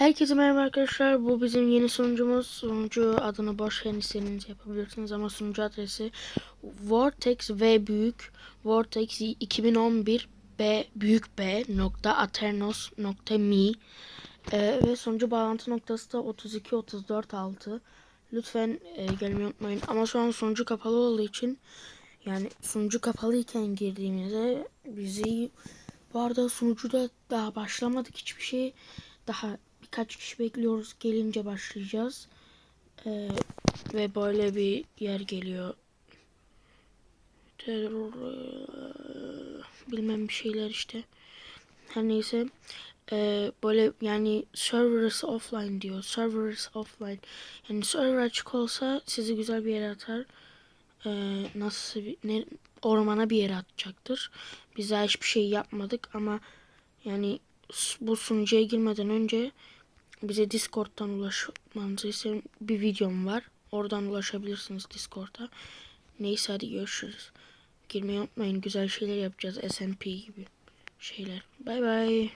Herkese merhaba arkadaşlar. Bu bizim yeni sunucumuz. Sunucu adını boş ver istediğiniz yapabilirsiniz ama sunucu adresi Vortex V büyük Vortex 2011 B büyük B nokta Aternos nokta mi Ee, ve sunucu bağlantı noktası da 32 34 6. Lütfen e, gelmeyi unutmayın. Ama şu an sunucu kapalı olduğu için yani sunucu kapalıyken girdiğimizde bizi bu arada sunucuda daha başlamadık hiçbir şey. Daha birkaç kişi bekliyoruz. Gelince başlayacağız. Ee, ve böyle bir yer geliyor. Terör, bilmem bir şeyler işte. Her neyse. Ee, böyle yani servers offline diyor. Servers offline. Yani server açık olsa sizi güzel bir yere atar. Ee, nasıl bir, ne, ormana bir yere atacaktır. Biz daha hiçbir şey yapmadık ama yani bu sunucuya girmeden önce bize Discord'dan ulaşmanızı isterim. Bir videom var. Oradan ulaşabilirsiniz Discord'a. Neyse hadi görüşürüz. Girmeyi unutmayın. Güzel şeyler yapacağız. SMP gibi şeyler. Bay bay.